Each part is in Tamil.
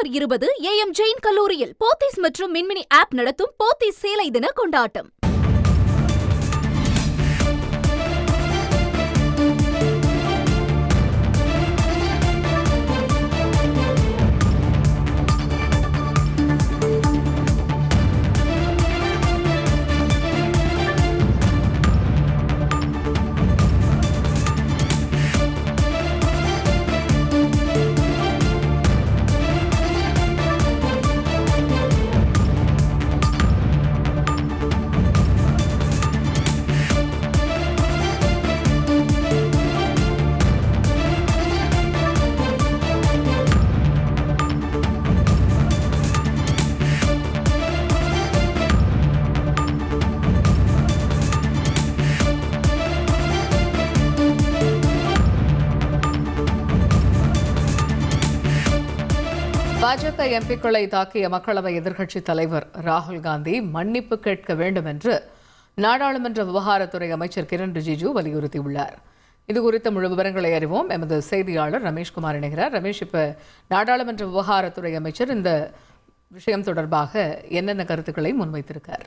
டிசம்பர் இருபது ஏஎம் ஜெயின் கல்லூரியில் போத்தீஸ் மற்றும் மின்மினி ஆப் நடத்தும் போத்தீஸ் சேலை தின கொண்டாட்டம். பாஜக எம்பிக்களை தாக்கிய மக்களவை எதிர்க்கட்சித் தலைவர் ராகுல் காந்தி மன்னிப்பு கேட்க வேண்டும் என்று நாடாளுமன்ற விவகாரத்துறை அமைச்சர் கிரண் ரிஜிஜு வலியுறுத்தியுள்ளார். இது குறித்த முழு விவரங்களை அறிவோம். எமது செய்தியாளர் ரமேஷ்குமார் இணைகிறார். ரமேஷ் இப்போ நாடாளுமன்ற விவகாரத்துறை அமைச்சர் இந்த விஷயம் தொடர்பாக என்னென்ன கருத்துக்களை முன்வைத்திருக்கார்?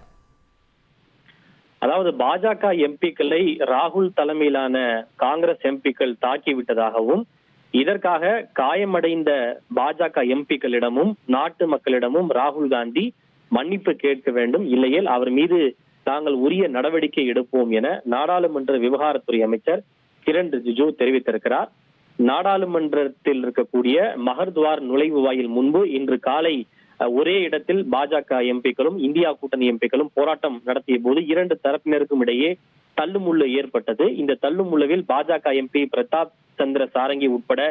அதாவது பாஜக எம்பிக்களை ராகுல் தலைமையிலான காங்கிரஸ் எம்பிக்கள் தாக்கிவிட்டதாகவும் இதற்காக காயமடைந்த பாஜக எம்பிக்களிடமும் நாட்டு மக்களிடமும் ராகுல் காந்தி மன்னிப்பு கேட்க வேண்டும். இல்லையேல் அவர் மீது தாங்கள் உரிய நடவடிக்கை எடுப்போம் என நாடாளுமன்ற விவகாரத்துறை அமைச்சர் கிரண் ரிஜிஜு தெரிவித்திருக்கிறார். நாடாளுமன்றத்தில் இருக்கக்கூடிய மகர்துவார் நுழைவு வாயில் முன்பு இன்று காலை ஒரே இடத்தில் பாஜக எம்பிக்களும் இந்தியா கூட்டணி எம்பிக்களும் போராட்டம் நடத்திய போது இரண்டு தரப்பினருக்கும் இடையே தள்ளுமுள்ளு ஏற்பட்டது. இந்த தள்ளுமுள்ளுவில் பாஜக எம்பி பிரதாப் சந்திர சாரங்கி உட்பட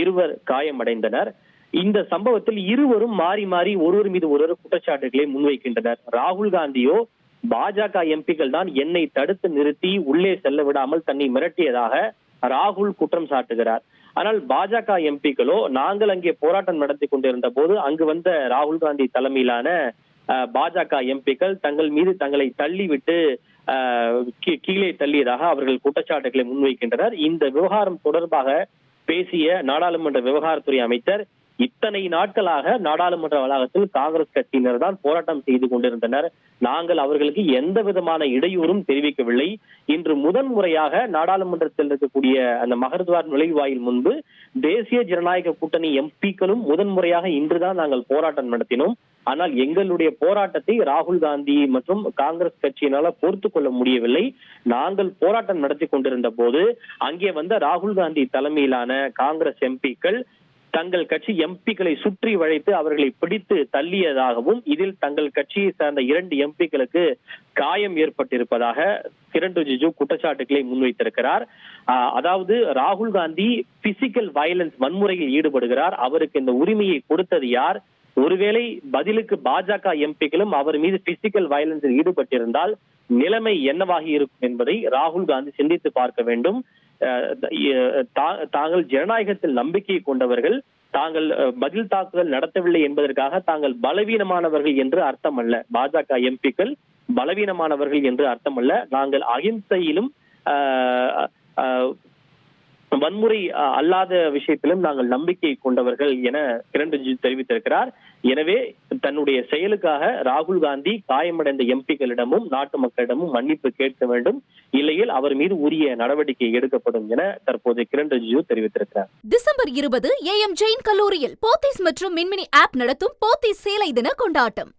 இருவர் காயமடைந்தனர். இந்த சம்பவத்தில் இருவரும் மாறி மாறி ஒருவர் மீது ஒருவர் குற்றச்சாட்டுகளை முன்வைக்கின்றனர். ராகுல் காந்தியோ பாஜக எம்பிக்கள் தான் என்னை தடுத்து நிறுத்தி உள்ளே செல்ல விடாமல் தன்னை மிரட்டியதாக ராகுல் குற்றம் சாட்டுகிறார். ஆனால் பாஜக எம்பிக்களோ நாங்கள் அங்கே போராட்டம் நடத்தி கொண்டிருந்த போது அங்கு வந்த ராகுல் காந்தி தலைமையிலான பாஜக எம்பிக்கள் தங்கள் மீது தங்களை தள்ளிவிட்டு கீழே தள்ளியதாக அவர்கள் குற்றச்சாட்டுகளை முன்வைக்கின்றனர். இந்த விவகாரம் தொடர்பாக பேசிய நாடாளுமன்ற விவகாரத்துறை அமைச்சர் இத்தனை நாட்களாக நாடாளுமன்ற வளாகத்தில் காங்கிரஸ் கட்சியினர் தான் போராட்டம் செய்து கொண்டிருந்தனர். நாங்கள் அவர்களுக்கு எந்த விதமான இடையூறும் தெரிவிக்கவில்லை. இன்று முதன் முறையாக நாடாளுமன்றத்தில் இருக்கக்கூடிய அந்த மகர்துவார் நுழைவாயில் முன்பு தேசிய ஜனநாயக கூட்டணி எம்பிக்களும் முதன்முறையாக இன்றுதான் நாங்கள் போராட்டம் நடத்தினோம். ஆனால் எங்களுடைய போராட்டத்தை ராகுல் காந்தி மற்றும் காங்கிரஸ் கட்சியினால பொறுத்து கொள்ள முடியவில்லை. நாங்கள் போராட்டம் நடத்தி கொண்டிருந்த போது அங்கே வந்த ராகுல் காந்தி தலைமையிலான காங்கிரஸ் எம்பிக்கள் தங்கள் கட்சி எம்பிக்களை சுற்றி வளைத்து அவர்களை பிடித்து தள்ளியதாகவும் இதில் தங்கள் கட்சியை சார்ந்த இரண்டு எம்பிக்களுக்கு காயம் ஏற்பட்டிருப்பதாக கிரண் ரிஜிஜு குற்றச்சாட்டுகளை முன்வைத்திருக்கிறார். அதாவது ராகுல் காந்தி பிசிக்கல் வயலன்ஸ் வன்முறையில் ஈடுபடுகிறார். அவருக்கு இந்த உரிமையை கொடுத்தது யார்? ஒருவேளை பதிலுக்கு பாஜக எம்பிக்களும் அவர் மீது பிசிக்கல் வயலன்ஸில் ஈடுபட்டிருந்தால் நிலைமை என்னவாகி இருக்கும் என்பதை ராகுல் காந்தி சிந்தித்து பார்க்க வேண்டும். தாங்கள் ஜனநாயகத்தில் நம்பிக்கை கொண்டவர்கள் தாங்கள் அஹ், பதில் தாக்குதல் நடத்தவில்லை என்பதற்காக தாங்கள் பலவீனமானவர்கள் என்று அர்த்தம் அல்ல பாஜக எம்பிக்கள் பலவீனமானவர்கள் என்று அர்த்தம் அல்ல நாங்கள் அகிம்சையிலும் ஆஹ், ஆஹ், வன்முறை அல்லாத விஷயத்திலும் நாங்கள் நம்பிக்கை கொண்டவர்கள் என கிரண் ரிஜிஜு தெரிவித்திருக்கிறார். எனவே தன்னுடைய செயலுக்காக ராகுல் காந்தி காயமடைந்த எம்பிக்களிடமும் நாட்டு மக்களிடமும் மன்னிப்பு கேட்க வேண்டும். இல்லையில் அவர் மீது உரிய நடவடிக்கை எடுக்கப்படும் என தற்போது கிரண் ரிஜிஜு தெரிவித்திருக்கிறார். டிசம்பர் இருபது ஏஎம் ஜெயின் கல்லூரியில் போத்தீஸ் மற்றும் மின்மினி ஆப் நடத்தும் போத்தீஸ் சேலை தின கொண்டாட்டம்.